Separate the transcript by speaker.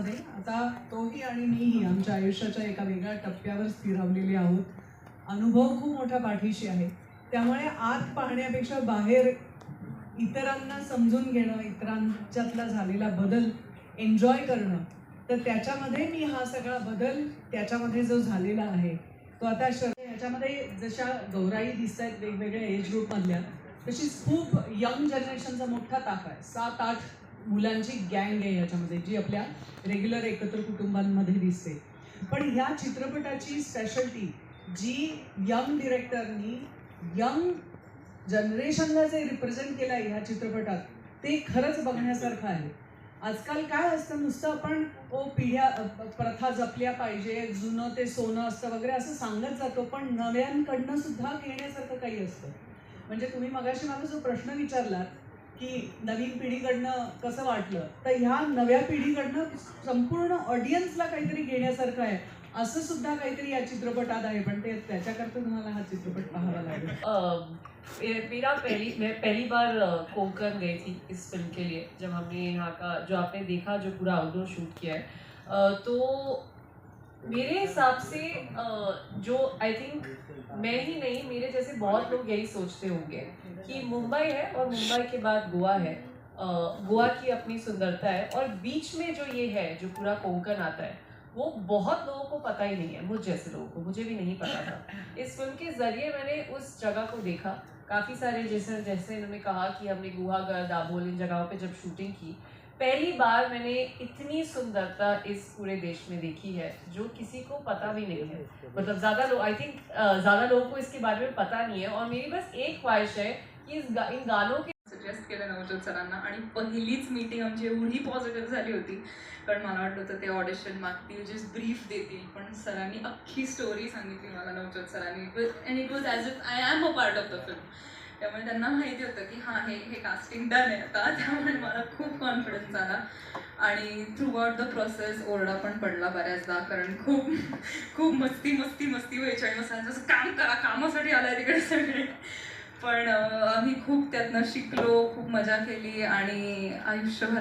Speaker 1: आता तोही आणि मीही आमच्या आयुष्याच्या एका वेगळ्या टप्प्यावर स्थिरावलेले आहोत. अनुभव खूप मोठा पाठीशी आहे त्यामुळे आत पाहण्यापेक्षा बाहेर इतरांना समजून घेणं इतरांच्यातला झालेला बदल एन्जॉय करणं तर त्याच्यामध्ये मी हा सगळा बदल त्याच्यामध्ये जो झालेला आहे तो आता श- याच्यामध्ये जशा गौराई दिसत आहेत वेगवेगळ्या एज ग्रुपमधल्या तशीच खूप यंग जनरेशनचा मोठा ताक आहे. सात आठ मुलांची गँग आहे याच्यामध्ये जी आपल्या रेग्युलर एकत्र कुटुंबांमध्ये दिसते. पण ह्या चित्रपटाची स्पेशलिटी जी यंग डिरेक्टरनी यंग जनरेशनला जे रिप्रेझेंट केलं आहे ह्या चित्रपटात ते खरंच बघण्यासारखं आहे. आजकाल काय असतं नुसतं आपण ओ पिढ्या प्रथा जपल्या पाहिजे जुनं ते सोनं असतं वगैरे असं सांगत जातो पण नव्यांकडनं सुद्धा घेण्यासारखं काही असतं. म्हणजे तुम्ही मगाशी मला जो प्रश्न विचारलात की नवीन पिढीकडनं कसं वाटलं? तर ह्या नव्या पिढीकडनं संपूर्ण ऑडियन्सला काहीतरी घेण्यासारखं आहे. असं सुद्धा काहीतरी या चित्रपटात आहे. पण ते त्याच्याकरता तुम्हाला हा चित्रपट पाहावा लागेल.
Speaker 2: मेरा पहली मैं पहली बार कोंकण गई थी इस फिल्म के लिए जब हमने यहाँ का जो आपने देखा जो पूरा आउटडोर शूट किया है। तो मेरे हिसाब से जो आई थिंक मैं ही नहीं, मेरे जैसे बहुत लोग यही सोचते होंगे कि मुंबई है और मुंबई के बाद गोवा है। गोवा की अपनी सुंदरता है और बीच में जो ये है, जो पूरा कोंकण आता है, वो बहुत लोगों को पता ही नहीं है, मुझ जैसे लोगों को, मुझे भी नहीं पता था। इस फ़िल्म के ज़रिए मैंने उस जगह को देखा। काफ़ी सारे जैसे जैसे इन्होंने कहा कि हमने गुहागर दाभोल इन जगहों पे जब शूटिंग की पहली बार मैंने इतनी सुंदरता इस पूरे देश में देखी है जो किसी को पता भी नहीं है। मतलब ज़्यादा लोग आई थिंक ज़्यादा लोगों को इसके बारे में पता नहीं है और मेरी बस एक ख्वाहिश है कि इस गा, इन गानों के
Speaker 3: सजेस्ट केलं नवजोत सरांना आणि पहिलीच मीटिंग आमची एवढी पॉझिटिव्ह झाली होती. कारण मला वाटलं होतं ते ऑडिशन मागतील जे ब्रीफ देतील. पण सरांनी अख्खी स्टोरी सांगितली मला नवजोत सरांनी and it was as if I am a part of the film त्यामुळे त्यांना माहिती होतं की हां हे हे कास्टिंग डन आहे आता. त्यामुळे मला खूप कॉन्फिडन्स आला. आणि थ्रू आउट द प्रोसेस ओरडा पण पडला बऱ्याचदा कारण खूप खूप मस्ती मस्ती मस्ती व्हायची आणि मग जसं काम करा कामासाठी आलाय तिकडे सगळे. पण आम्ही खूप त्यातनं शिकलो खूप मजा केली आणि आयुष्यभर